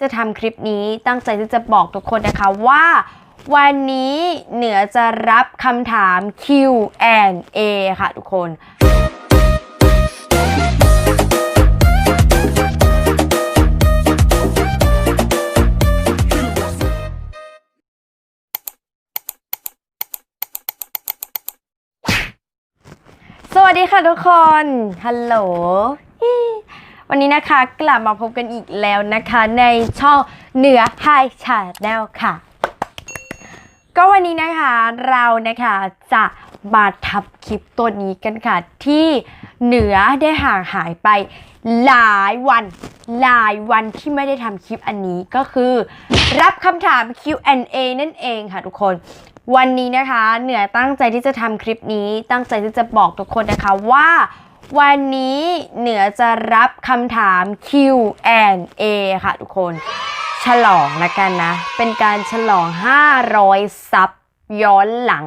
จะทำคลิปนี้ตั้งใจที่จะบอกทุกคนนะคะว่า วันนี้เหนือจะรับคำถาม Q&A ค่ะทุกคน สวัสดีค่ะทุกคน ฮัลโหล วันนี้นะคะกลับมาพบกันอีกแล้วนะคะในช่องเหนือไฮชาแนลค่ะ ก็วันนี้นะคะเรานะคะจะมาทับคลิปตัวนี้กันค่ะ ที่เหนือได้ห่างหายไปหลายวันหลายวันที่ไม่ได้ทำคลิปอันนี้ก็คือ รับคำถาม Q&A นั่นเองค่ะทุกคนวันนี้นะคะ เหนือตั้งใจที่จะทำคลิปนี้ตั้งใจที่จะบอกทุกคนนะคะว่า วันนี้เหนือจะรับคำถาม Q&A ค่ะทุกคน ฉลองละกันนะ เป็นการฉลอง 500 ซับย้อนหลัง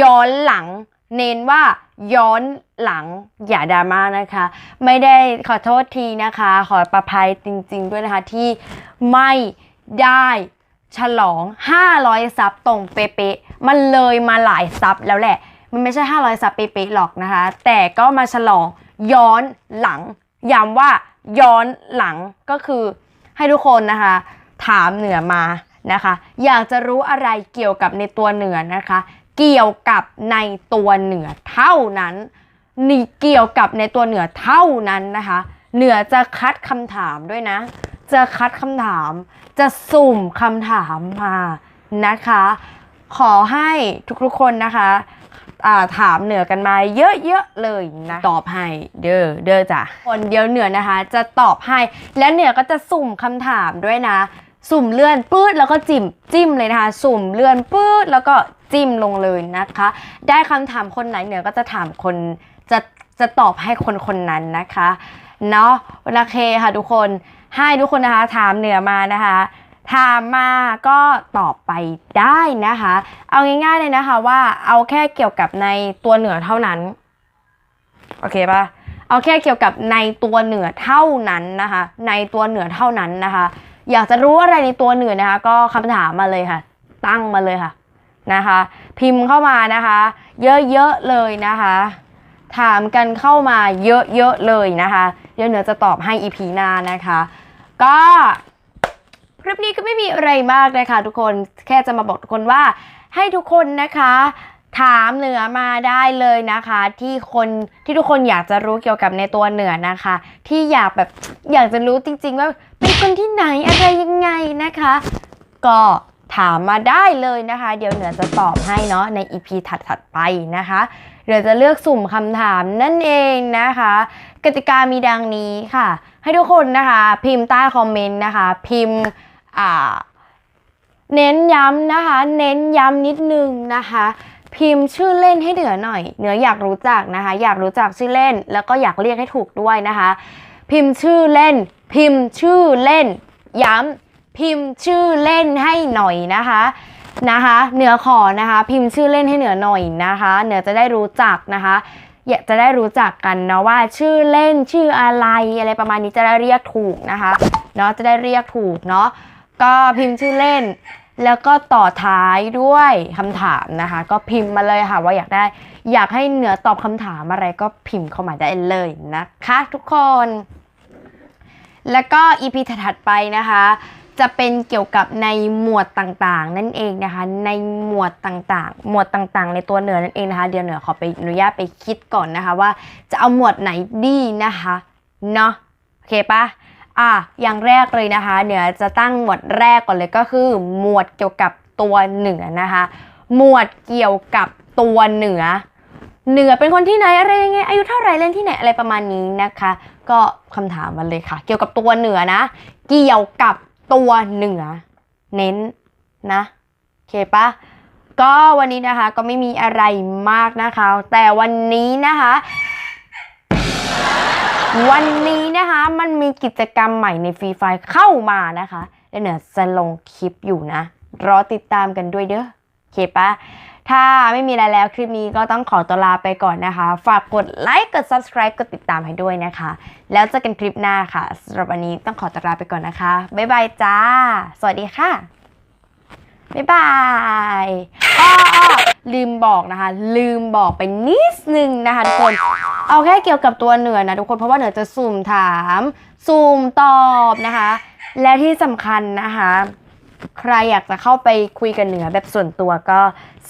ย้อนหลัง เน้นว่าย้อนหลังอย่าดราม่านะคะ ไม่ได้ขอโทษทีนะคะ ขอประภัยจริง ๆ ด้วยนะคะที่ไม่ได้ฉลอง 500 ซับตรงเป๊ะๆมันเลยมาหลายซับแล้วแหละ มันไม่ใช่500ซับเป๊ะๆหรอกนะคะ แต่ก็มาฉลองย้อนหลังย้ำว่าย้อนหลังก็คือให้ทุกคนนะคะ ถามเหนือมานะคะ อยากจะรู้อะไรเกี่ยวกับในตัวเหนือนะคะ เกี่ยวกับในตัวเหนือเท่านั้นนี่เกี่ยวกับในตัวเหนือเท่านั้นนะคะ เหนือจะคัดคำถามด้วยนะ จะคัดคำถาม จะสุ่มคำถามมานะคะ ขอให้ทุกๆคนนะคะ ถามเหนือกันมาเยอะๆเลยนะ ตอบให้เด้อเด้อจ้ะคนเดียวเหนือนะคะ จะตอบให้ และเหนือก็จะสุ่มคำถามด้วยนะ สุ่มเลื่อนปื๊ดแล้วก็จิ้มจิ้มเลยนะคะ สุ่มเลื่อนปื๊ดแล้วก็จิ้มลงเลยนะคะ ได้คำถามคนไหนเหนือก็จะถามคนจะจะตอบให้คนคนนั้นนะคะเนาะโอเคค่ะทุกคนให้ทุกคนนะคะถามเหนือมานะคะ ถามมาก็ตอบไปได้นะคะ เอาง่ายๆเลยนะคะว่าเอาแค่เกี่ยวกับในตัวเหนือเท่านั้น โอเคปะเอาแค่เกี่ยวกับในตัวเหนือเท่านั้นนะคะ ในตัวเหนือเท่านั้นนะคะ อยากจะรู้อะไรในตัวเหนือนะคะ ก็คำถามมาเลยค่ะ ตั้งมาเลยค่ะนะคะ พิมพ์เข้ามานะคะ เยอะๆเลยนะคะ ถามกันเข้ามาเยอะๆเลยนะคะ เดี๋ยวเหนือจะตอบให้อีพีหน้านะคะ ก็ คลิปนี้ก็ไม่มีอะไรมากนะคะทุกคนแค่จะมาบอกทุกคนว่าให้ทุกคนนะคะ ถามเหนือมาได้เลยนะคะ ที่คนที่ทุกคนอยากจะรู้เกี่ยวกับในตัวเหนือนะคะ ที่อยากแบบอยากจะรู้จริง ๆ ว่าเป็นคนที่ไหนอะไรยังไงนะคะ ก็ถามมาได้เลยนะคะ เดี๋ยวเหนือจะตอบให้เนาะใน EP ถัดๆไปนะคะเดี๋ยวจะเลือกสุ่มคำถามนั่นเองนะคะ กติกามีดังนี้ค่ะ ให้ทุกคนนะคะ พิมพ์ใต้คอมเมนต์นะคะ พิมพ์ เน้นย้ำนะคะ เน้นย้ำนิดนึงนะคะ พิมพ์ชื่อเล่นให้เหนือหน่อยเหนืออยากรู้จักนะคะ อยากรู้จักชื่อเล่น แล้วก็อยากเรียกให้ถูกด้วยนะคะ พิมพ์ชื่อเล่น พิมพ์ชื่อเล่น ย้ำพิมพ์ชื่อเล่นให้หน่อยนะคะนะคะเหนือขอนะคะ พิมพ์ชื่อเล่นให้เหนือหน่อยนะคะเหนือจะได้รู้จักนะคะอยากจะได้รู้จักกันเนาะว่าชื่อเล่นชื่ออะไรอะไรประมาณนี้จะได้เรียกถูกนะคะเนาะจะได้เรียกถูกเนาะ ก็พิมพ์ชื่อเล่น แล้วก็ต่อท้ายด้วยคำถามนะคะ ก็พิมพ์มาเลยค่ะว่าอยากได้ อยากให้เหนือตอบคำถามอะไรก็พิมพ์เข้ามาได้เลยนะคะทุกคน แล้วก็ EP ถัดไปนะคะจะเป็นเกี่ยวกับในหมวดต่างๆ นั่นเองนะคะ ในหมวดต่างๆ หมวดต่างๆ ในตัวเหนือนั่นเองนะคะ เดี๋ยวเหนือขอไปอนุญาตไปคิดก่อนนะคะว่าจะเอาหมวดไหนดีนะคะเนาะโอเคปะ อะอย่างแรกเลยนะคะเหนือจะตั้งหมวดแรกก่อนเลยก็คือ หมวดเกี่ยวกับตัวเหนือนะคะ หมวดเกี่ยวกับตัวเหนือ เหนือเป็นคนที่ไหนอะไรยังไงอายุเท่าไหรเล่นที่ไหนอะไรประมาณนี้นะคะ ก็คำถามมาเลยค่ะ เกี่ยวกับตัวเหนือนะ เกี่ยวกับตัวเหนือ เน้นนะโอเคปะก็วันนี้นะคะก็ไม่มีอะไรมากนะคะ แต่วันนี้นะคะ วันนี้นะคะมันมีกิจกรรมใหม่ในฟรีไฟเข้ามานะคะเดี๋ยวเหนือจะลงคลิปอยู่นะ รอติดตามกันด้วยเด้อโอเคปะถ้าไม่มีอะไรแล้วคลิปนี้ก็ต้องขอตัวลาไปก่อนนะคะ ฝากกดไลค์กด subscribe กดติดตามให้ด้วยนะคะ แล้วเจอกันคลิปหน้าค่ะสำหรับวันนี้ต้องขอตัวลาไปก่อนนะคะ บ๊ายบายจ้า สวัสดีค่ะ บ๊ายบายอ้อลืมบอกนะคะ ลืมบอกไปนิดนึงนะคะทุกคน เอาแค่เกี่ยวกับตัวเหนือนะทุกคน เพราะว่าเหนือจะสุ่มถาม สุ่มตอบนะคะ และที่สำคัญนะคะ ใครอยากจะเข้าไปคุยกันเหนือแบบส่วนตัวก็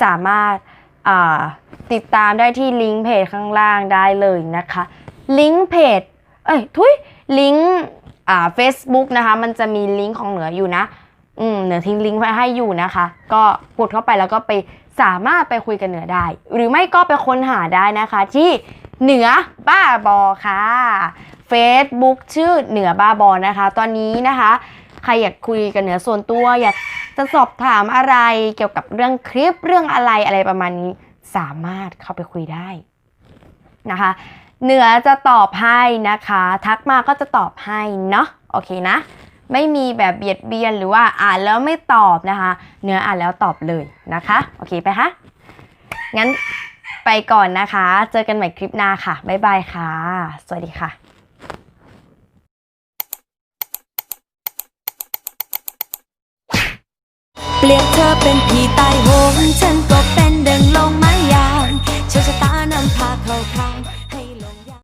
สามารถติดตามได้ที่ลิงก์เพจข้างล่างได้เลยนะคะ ลิงก์เพจ เอ้ยทุยลิงก์อ่า Facebook นะคะ มันจะมีลิงก์ของเหนืออยู่นะ อืมเหนือทิ้งลิงก์ไว้ให้อยู่นะคะ ก็กดเข้าไปแล้วก็ไปสามารถไปคุยกันเหนือได้ หรือไม่ก็ไปค้นหาได้นะคะ ที่เหนือบ้าบอค่ะ Facebook ชื่อเหนือบ้าบอนะคะ ตอนนี้นะคะ ใครอยากคุยกันเหนือส่วนตัว อยากจะสอบถามอะไรเกี่ยวกับเรื่องคลิปเรื่องอะไรอะไรประมาณนี้ สามารถเข้าไปคุยได้นะคะ เหนือจะตอบให้นะคะ ทักมาก็จะตอบให้เนาะโอเคนะ ไม่มีแบบเบียดเบียนหรือว่าอ่านแล้วไม่ตอบนะคะ เนื้ออ่านแล้วตอบเลยนะคะ โอเคไปคะงั้นไปก่อนนะคะ เจอกันใหม่คลิปหน้าค่ะ บ๊ายบายค่ะ สวัสดีค่ะเปรียบเธอเป็นผีตายโหงฉันก็เป็นดังลงไม้ยางโชคชะตานำพาเข้าคราง